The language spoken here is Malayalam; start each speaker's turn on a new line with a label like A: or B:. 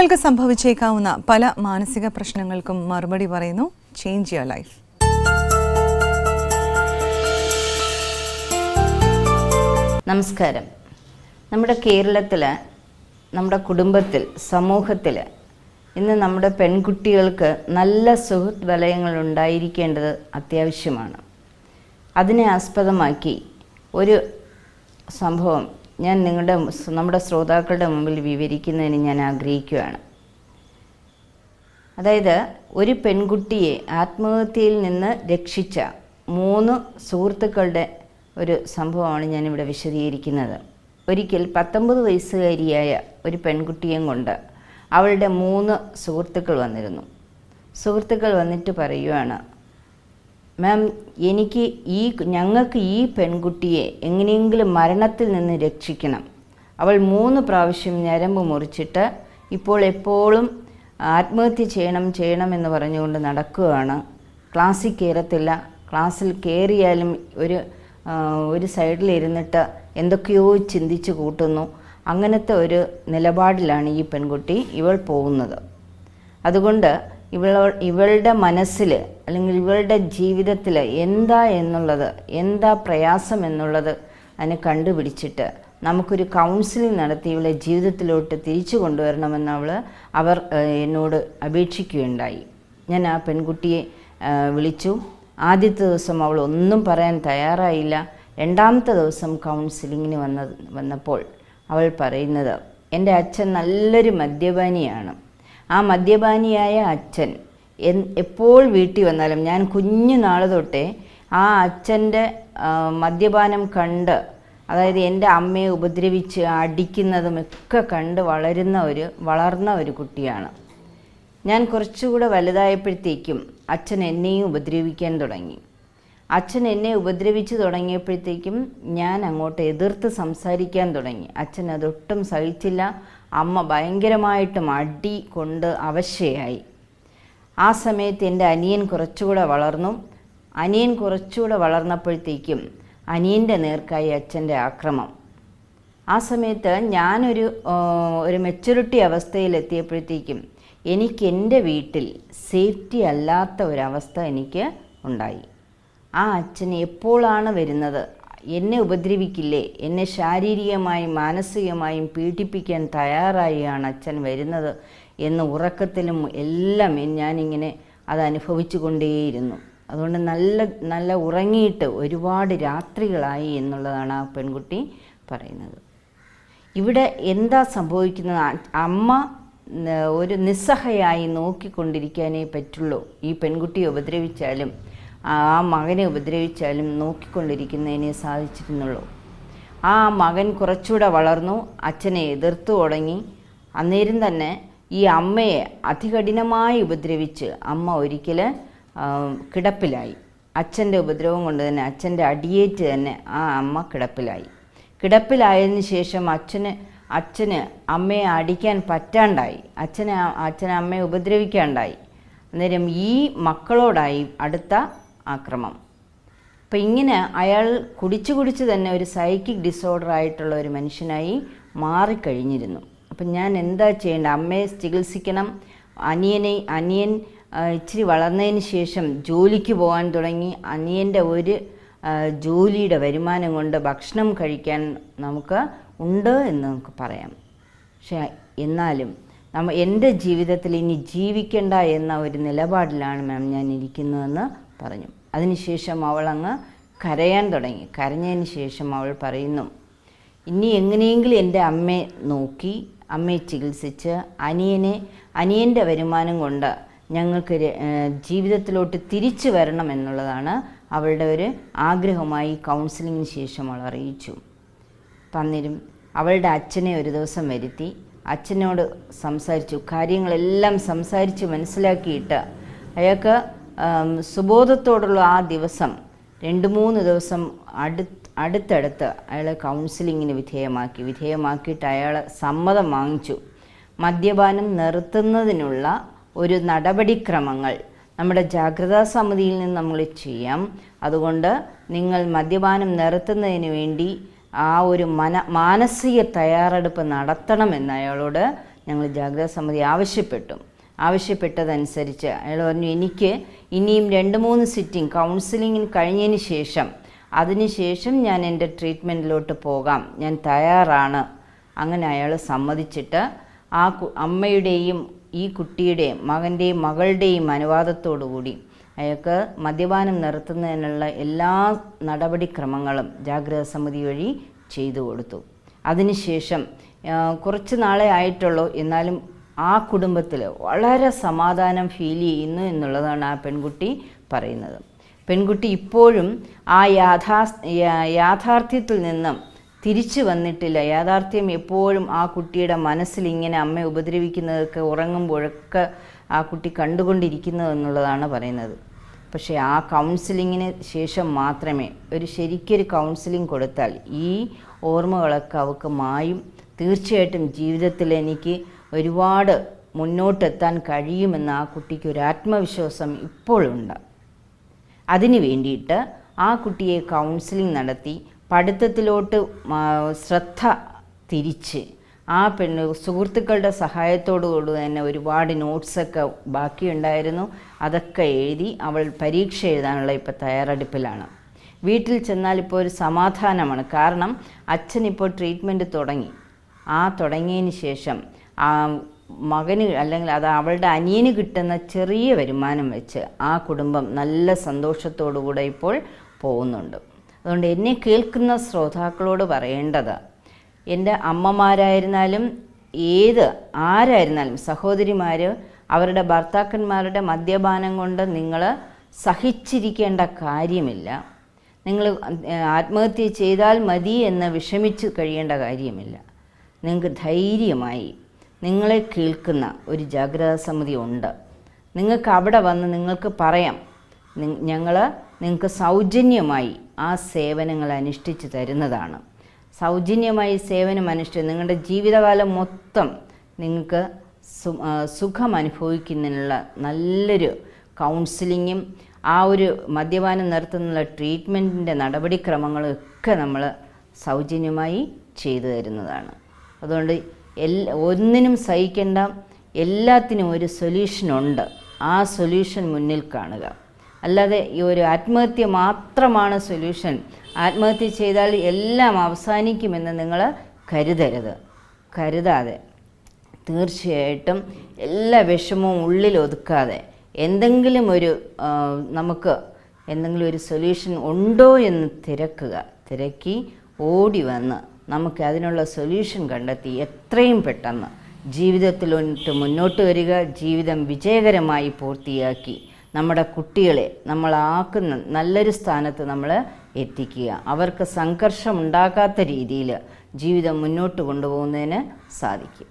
A: കുട്ടികൾക്ക് സംഭവിച്ചേക്കാവുന്ന പല മാനസിക പ്രശ്നങ്ങൾക്കും മറുപടി പറയുന്നു ചേഞ്ച് യുവർ ലൈഫ്
B: നമസ്കാരം. നമ്മുടെ കേരളത്തിൽ നമ്മുടെ കുടുംബത്തിൽ സമൂഹത്തിൽ ഇന്ന് നമ്മുടെ പെൺകുട്ടികൾക്ക് നല്ല സുഹൃത്ത് വലയങ്ങൾ ഉണ്ടായിരിക്കേണ്ടത് അത്യാവശ്യമാണ്. അതിനെ ആസ്പദമാക്കി ഒരു സംഭവം ഞാൻ നിങ്ങളുടെ നമ്മുടെ ശ്രോതാക്കളുടെ മുമ്പിൽ വിവരിക്കുന്നതിന് ഞാൻ ആഗ്രഹിക്കുകയാണ്. അതായത് ഒരു പെൺകുട്ടിയെ ആത്മഹത്യയിൽ നിന്ന് രക്ഷിച്ച മൂന്ന് സുഹൃത്തുക്കളുടെ ഒരു സംഭവമാണ് ഞാനിവിടെ വിശദീകരിക്കുന്നത്. ഒരിക്കൽ പത്തൊമ്പത് വയസ്സുകാരിയായ ഒരു പെൺകുട്ടിയെയും കൊണ്ട് അവളുടെ മൂന്ന് സുഹൃത്തുക്കൾ വന്നിരുന്നു. സുഹൃത്തുക്കൾ വന്നിട്ട് പറയുകയാണ് മാം എനിക്ക് ഈ ഞങ്ങൾക്ക് ഈ പെൺകുട്ടിയെ എങ്ങനെയെങ്കിലും മരണത്തിൽ നിന്ന് രക്ഷിക്കണം. അവൾ മൂന്ന് പ്രാവശ്യം ഞരമ്പ് മുറിച്ചിട്ട് ഇപ്പോൾ എപ്പോഴും ആത്മഹത്യ ചെയ്യണം ചെയ്യണം എന്ന് പറഞ്ഞുകൊണ്ട് നടക്കുകയാണ്. ക്ലാസ്സിൽ കയറത്തില്ല. ക്ലാസ്സിൽ കയറിയാലും ഒരു ഒരു സൈഡിലിരുന്നിട്ട് എന്തൊക്കെയോ ചിന്തിച്ച് കൂട്ടുന്നു. അങ്ങനത്തെ ഒരു നിലപാടിലാണ് ഈ പെൺകുട്ടി ഇവൾ പോകുന്നത്. അതുകൊണ്ട് ഇവളോ ഇവളുടെ മനസ്സിൽ അല്ലെങ്കിൽ ഇവളുടെ ജീവിതത്തിൽ എന്താ എന്നുള്ളത് എന്താ പ്രയാസം എന്നുള്ളത് അതിനെ കണ്ടുപിടിച്ചിട്ട് നമുക്കൊരു കൗൺസിലിംഗ് നടത്തി ഇവളെ ജീവിതത്തിലോട്ട് തിരിച്ചു കൊണ്ടുവരണമെന്ന് അവൾ അവർ എന്നോട് അപേക്ഷിക്കുകയുണ്ടായി. ഞാൻ ആ പെൺകുട്ടിയെ വിളിച്ചു. ആദ്യത്തെ ദിവസം അവൾ ഒന്നും പറയാൻ തയ്യാറായില്ല. രണ്ടാമത്തെ ദിവസം കൗൺസിലിങ്ങിന് വന്ന വന്നപ്പോൾ അവൾ പറയുന്നത് എന്റെ അച്ഛൻ നല്ലൊരു മദ്യപാനിയാണ്. ആ മദ്യപാനിയായ അച്ഛൻ എപ്പോൾ വീട്ടിൽ വന്നാലും ഞാൻ കുഞ്ഞു നാൾ തൊട്ടേ ആ അച്ഛന്റെ മദ്യപാനം കണ്ട് അതായത് എന്റെ അമ്മയെ ഉപദ്രവിച്ച് അടിക്കുന്നതും ഒക്കെ കണ്ട് വളരുന്ന ഒരു വളർന്ന ഒരു കുട്ടിയാണ്. ഞാൻ കുറച്ചുകൂടെ വലുതായപ്പോഴത്തേക്കും അച്ഛൻ എന്നെയും ഉപദ്രവിക്കാൻ തുടങ്ങി. അച്ഛൻ എന്നെ ഉപദ്രവിച്ചു തുടങ്ങിയപ്പോഴത്തേക്കും ഞാൻ അങ്ങോട്ട് എതിർത്ത് സംസാരിക്കാൻ തുടങ്ങി. അച്ഛൻ അതൊട്ടും സഹിച്ചില്ല. അമ്മ ഭയങ്കരമായിട്ട് അടി കൊണ്ട് അവശയായി. ആ സമയത്ത് എന്റെ അനിയൻ കുറച്ചുകൂടെ വളർന്നു. അനിയൻ കുറച്ചുകൂടെ വളർന്നപ്പോഴത്തേക്കും അനിയന്റെ നേർക്കായി അച്ഛന്റെ ആക്രമം. ആ സമയത്ത് ഞാനൊരു ഒരു മെച്യൂരിറ്റി അവസ്ഥയിലെത്തിയപ്പോഴത്തേക്കും എനിക്ക് എന്റെ വീട്ടിൽ സേഫ്റ്റി അല്ലാത്ത ഒരവസ്ഥ എനിക്ക് ഉണ്ടായി. ആ അച്ഛൻ എപ്പോഴാണ് വരുന്നത്? എന്നെ ഉപദ്രവിക്കില്ലേ? എന്നെ ശാരീരികമായും മാനസികമായും പീഡിപ്പിക്കാൻ തയ്യാറായാണ് അച്ഛൻ വരുന്നത് എന്ന് ഉറക്കത്തിലും എല്ലാം ഞാനിങ്ങനെ അത് അനുഭവിച്ചു കൊണ്ടേയിരുന്നു അതുകൊണ്ട് നല്ല നല്ല ഉറങ്ങിയിട്ട് ഒരുപാട് രാത്രികളായി എന്നുള്ളതാണ് ആ പെൺകുട്ടി പറയുന്നത്. ഇവിടെ എന്താ സംഭവിക്കുന്നത്? അമ്മ ഒരു നിസ്സഹയായി നോക്കിക്കൊണ്ടിരിക്കാനേ പറ്റുള്ളൂ. ഈ പെൺകുട്ടിയെ ഉപദ്രവിച്ചാലും ആ മകനെ ഉപദ്രവിച്ചാലും നോക്കിക്കൊണ്ടിരിക്കുന്നതിനെ സാധിച്ചിരുന്നുള്ളൂ. ആ മകൻ കുറച്ചുകൂടെ വളർന്നു അച്ഛനെ എതിർത്തു തുടങ്ങി. അന്നേരം തന്നെ ഈ അമ്മയെ അതികഠിനമായി ഉപദ്രവിച്ച് അമ്മ ഒരിക്കൽ കിടപ്പിലായി. അച്ഛന്റെ ഉപദ്രവം കൊണ്ട് തന്നെ അച്ഛന്റെ അടിയേറ്റ് തന്നെ ആ അമ്മ കിടപ്പിലായി. കിടപ്പിലായതിന് ശേഷം അച്ഛന് അച്ഛന് അമ്മയെ അടിക്കാൻ പറ്റാണ്ടായി. അച്ഛനെ അച്ഛനെ അമ്മയെ ഉപദ്രവിക്കാണ്ടായി. അന്നേരം ഈ മക്കളോടായി അടുത്ത ആക്രമം. അപ്പം ഇങ്ങനെ അയാൾ കുടിച്ചു കുടിച്ച് തന്നെ ഒരു സൈക്കിക് ഡിസോർഡർ ആയിട്ടുള്ള ഒരു മനുഷ്യനായി മാറിക്കഴിഞ്ഞിരുന്നു. അപ്പം ഞാൻ എന്താ ചെയ്യേണ്ടത് അമ്മയെ ചികിത്സിക്കണം. അനിയനെ അനിയൻ ഇച്ചിരി വളർന്നതിന് ശേഷം ജോലിക്ക് പോകാൻ തുടങ്ങി. അനിയന്റെ ഒരു ജോലിയുടെ വരുമാനം കൊണ്ട് ഭക്ഷണം കഴിക്കാൻ നമുക്ക് ഉണ്ട് എന്ന് നമുക്ക് പറയാം. പക്ഷേ എന്നാലും നമ്മ എന്റെ ജീവിതത്തിൽ ഇനി ജീവിക്കണ്ട എന്ന ഒരു നിലപാടിലാണ് മാം ഞാൻ ഇരിക്കുന്നതെന്ന് പറഞ്ഞു. അതിനുശേഷം അവൾ അങ്ങ് കരയാൻ തുടങ്ങി. കരഞ്ഞതിന് ശേഷം അവൾ പറയുന്നു ഇനി എങ്ങനെയെങ്കിലും എന്റെ അമ്മയെ നോക്കി അമ്മയെ ചികിത്സിച്ച് അനിയനെ അനിയന്റെ വരുമാനം കൊണ്ട് ഞങ്ങൾക്ക് ജീവിതത്തിലോട്ട് തിരിച്ചു വരണം എന്നുള്ളതാണ് അവളുടെ ഒരു ആഗ്രഹമായി കൗൺസിലിങ്ങിന് ശേഷം അവൾ അറിയിച്ചു. പന്നിരും അവളുടെ അച്ഛനെ ഒരു ദിവസം വരുത്തി അച്ഛനോട് സംസാരിച്ചു. കാര്യങ്ങളെല്ലാം സംസാരിച്ച് മനസ്സിലാക്കിയിട്ട് അയാൾക്ക് സുബോധത്തോടുള്ള ആ ദിവസം രണ്ട് മൂന്ന് ദിവസം അടു അടുത്തടുത്ത് അയാളെ കൗൺസിലിങ്ങിന് വിധേയമാക്കി. വിധേയമാക്കിയിട്ട് അയാൾ സമ്മതം വാങ്ങിച്ചു. മദ്യപാനം നിർത്തുന്നതിനുള്ള ഒരു നടപടിക്രമങ്ങൾ നമ്മുടെ ജാഗ്രതാ സമിതിയിൽ നിന്ന് നമ്മൾ ചെയ്യാം. അതുകൊണ്ട് നിങ്ങൾ മദ്യപാനം നിർത്തുന്നതിന് വേണ്ടി ആ ഒരു മന മാനസിക തയ്യാറെടുപ്പ് നടത്തണമെന്ന് അയാളോട് ഞങ്ങൾ ജാഗ്രതാ സമിതി ആവശ്യപ്പെട്ടു. ആവശ്യപ്പെട്ടതനുസരിച്ച് അയാൾ പറഞ്ഞു എനിക്ക് ഇനിയും രണ്ട് മൂന്ന് സിറ്റിംഗ് കൗൺസിലിങ്ങിന് കഴിഞ്ഞതിന് ശേഷം അതിനുശേഷം ഞാൻ എന്റെ ട്രീറ്റ്മെന്റിലോട്ട് പോകാം. ഞാൻ തയ്യാറാണ്. അങ്ങനെ അയാൾ സമ്മതിച്ചിട്ട് ആ അമ്മയുടെയും ഈ കുട്ടിയുടെയും മകന്റെയും മകളുടെയും അനുവാദത്തോടു കൂടി അയാൾക്ക് മദ്യപാനം നിർത്തുന്നതിനുള്ള എല്ലാ നടപടിക്രമങ്ങളും ജാഗ്രത സമിതി വഴി ചെയ്തു കൊടുത്തു. അതിനുശേഷം കുറച്ച് നാളെ ആയിട്ടുള്ളൂ. എന്നാലും ആ കുടുംബത്തിൽ വളരെ സമാധാനം ഫീൽ ചെയ്യുന്നു എന്നുള്ളതാണ് ആ പെൺകുട്ടി പറയുന്നത്. പെൺകുട്ടി ഇപ്പോഴും ആ യാഥാ യാഥാർത്ഥ്യത്തിൽ നിന്നും തിരിച്ചു വന്നിട്ടില്ല. യാഥാർത്ഥ്യം എപ്പോഴും ആ കുട്ടിയുടെ മനസ്സിൽ ഇങ്ങനെ അമ്മ ഉപദ്രവിക്കുന്നതൊക്കെ ഉറങ്ങുമ്പോഴൊക്കെ ആ കുട്ടി കണ്ടുകൊണ്ടിരിക്കുന്നത് എന്നുള്ളതാണ് പറയുന്നത്. പക്ഷേ ആ കൗൺസിലിങ്ങിന് ശേഷം മാത്രമേ ഒരു ശരിക്കൊരു കൗൺസിലിംഗ് കൊടുത്താൽ ഈ ഓർമ്മകളൊക്കെ അവൾക്ക് മായും. തീർച്ചയായിട്ടും ജീവിതത്തിൽ എനിക്ക് ഒരുപാട് മുന്നോട്ടെത്താൻ കഴിയുമെന്ന് ആ കുട്ടിക്ക് ഒരു ആത്മവിശ്വാസം ഇപ്പോഴുണ്ട്. അതിനു വേണ്ടിയിട്ട് ആ കുട്ടിയെ കൗൺസിലിംഗ് നടത്തി പഠിത്തത്തിലോട്ട് ശ്രദ്ധ തിരിച്ച് ആ പെണ്ണ് സുഹൃത്തുക്കളുടെ സഹായത്തോടുകൂടി തന്നെ ഒരുപാട് നോട്ട്സൊക്കെ ബാക്കിയുണ്ടായിരുന്നു. അതൊക്കെ എഴുതി അവൾ പരീക്ഷ എഴുതാനുള്ള ഇപ്പോൾ തയ്യാറെടുപ്പിലാണ്. വീട്ടിൽ ചെന്നാൽ ഇപ്പോൾ ഒരു സമാധാനമാണ്. കാരണം അച്ഛൻ ഇപ്പോൾ ട്രീറ്റ്മെന്റ് തുടങ്ങി. ആ തുടങ്ങിയതിന് ശേഷം ആ മകന് അല്ലെങ്കിൽ അത് അവളുടെ അനിയന് കിട്ടുന്ന ചെറിയ വരുമാനം വെച്ച് ആ കുടുംബം നല്ല സന്തോഷത്തോടുകൂടെ ഇപ്പോൾ പോകുന്നുണ്ട്. അതുകൊണ്ട് എന്നെ കേൾക്കുന്ന ശ്രോതാക്കളോട് പറയേണ്ടത് എന്റെ അമ്മമാരായിരുന്നാലും ഏത് ആരായിരുന്നാലും സഹോദരിമാർ അവരുടെ ഭർത്താക്കന്മാരുടെ മദ്യപാനം കൊണ്ട് നിങ്ങൾ സഹിച്ചിരിക്കേണ്ട കാര്യമില്ല. നിങ്ങൾ ആത്മഹത്യ ചെയ്താൽ മതി എന്ന് വിഷമിച്ച് കഴിയേണ്ട കാര്യമില്ല. നിങ്ങൾക്ക് ധൈര്യമായി നിങ്ങളെ കേൾക്കുന്ന ഒരു ജാഗ്രതാ സമിതി ഉണ്ട്. നിങ്ങൾക്ക് അവിടെ വന്ന് നിങ്ങൾക്ക് പറയാം. ഞങ്ങൾ നിങ്ങൾക്ക് സൗജന്യമായി ആ സേവനങ്ങൾ അനുഷ്ഠിച്ച് തരുന്നതാണ്. സൗജന്യമായി സേവനം അനുഷ്ഠിച്ച് നിങ്ങളുടെ ജീവിതകാലം മൊത്തം നിങ്ങൾക്ക് സുഖം അനുഭവിക്കുന്നതിനുള്ള നല്ലൊരു കൗൺസിലിങ്ങും ആ ഒരു മദ്യപാനം നിർത്തുന്നുള്ള ട്രീറ്റ്മെന്റിന്റെ നടപടിക്രമങ്ങളും ഒക്കെ നമ്മൾ സൗജന്യമായി ചെയ്തു തരുന്നതാണ്. അതുകൊണ്ട് എല്ലാ ഒന്നിനും സഹിക്കേണ്ട എല്ലാത്തിനും ഒരു സൊല്യൂഷനുണ്ട് ആ സൊല്യൂഷൻ മുന്നിൽ കാണുക. അല്ലാതെ ഈ ഒരു ആത്മഹത്യ മാത്രമാണ് സൊല്യൂഷൻ ആത്മഹത്യ ചെയ്താൽ എല്ലാം അവസാനിക്കുമെന്ന് നിങ്ങൾ കരുതരുത്. കരുതാതെ. തീർച്ചയായിട്ടും എല്ലാ വിഷമവും ഉള്ളിൽ ഒതുക്കാതെ എന്തെങ്കിലും ഒരു നമുക്ക് എന്തെങ്കിലും ഒരു സൊല്യൂഷൻ ഉണ്ടോ എന്ന് തിരക്കുക. തിരക്കി ഓടി വന്ന്. നമുക്ക് അതിനുള്ള സൊല്യൂഷൻ കണ്ടെത്തി എത്രയും പെട്ടെന്ന് ജീവിതത്തിലോട്ട് മുന്നോട്ട് വരിക ജീവിതം വിജയകരമായി പൂർത്തിയാക്കി നമ്മുടെ കുട്ടികളെ നമ്മളാക്കുന്ന നല്ലൊരു സ്ഥാനത്ത് നമ്മൾ എത്തിക്കുക. അവർക്ക് സംഘർഷം ഉണ്ടാക്കാത്ത രീതിയിൽ ജീവിതം മുന്നോട്ട് കൊണ്ടുപോകുന്നതിന് സാധിക്കും.